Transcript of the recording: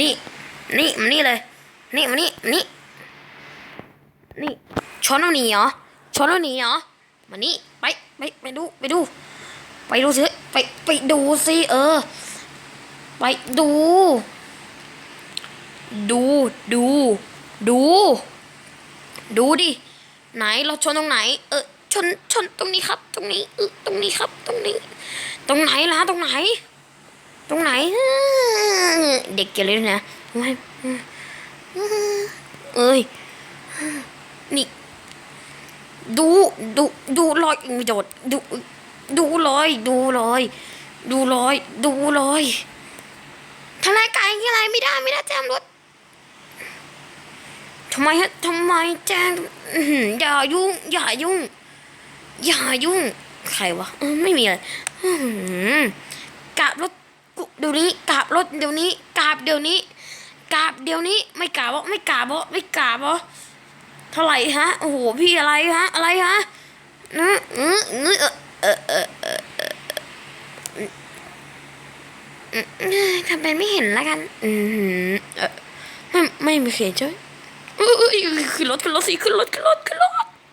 นี่ นี่มานี่เลย นี่มานี่มานี่ นี่ชนเอาหนีเหรอชนเอาหนีเหรอมานี่ไปไปไปดูไปดู ไปดูสิไปไปดูสิเออ ไปดู ดูดู ดู ดูดิไหนเราชนตรงไหน เออชนชนตรงนี้ครับ ตรงนี้เออตรงนี้ครับ ตรงนี้ ตรงไหนล่ะตรงไหน ตรงไหน เด็กเกเรนะไม่เอ้ยนี่ดูดูดูรอยไม่โดดดูดูรอย ดูรอย ดูรอย ดูรอยทนายก่ที่อะไรไม่ได้ไม่ได้แจ้งรถทำไมฮะทำไมแจ้งอื้อหืออย่ายุ่ง อย่ายุ่ง อย่ายุ่ง ใครวะไม่มีอะไรหือกราบรถ ดี๋ยวนี้กราบรถเดี๋ยวนี้กราบเดี๋ยวนี้กราบเดี๋ยวนี้ไม่กราบวะไม่กราบวะไม่กราบวะเท่าไหร่ฮะโอ้โหพี่อะไรฮะอะไรฮะนะเออเออเออเออเออทำเป็นไม่เห็นแล้วกัน อืมเออไม่ไม่มีเขียนใช่ไหมเออเออขึ้นรถขึ้นรถสิขึ้นรถขึ้นรถขึ้นรถ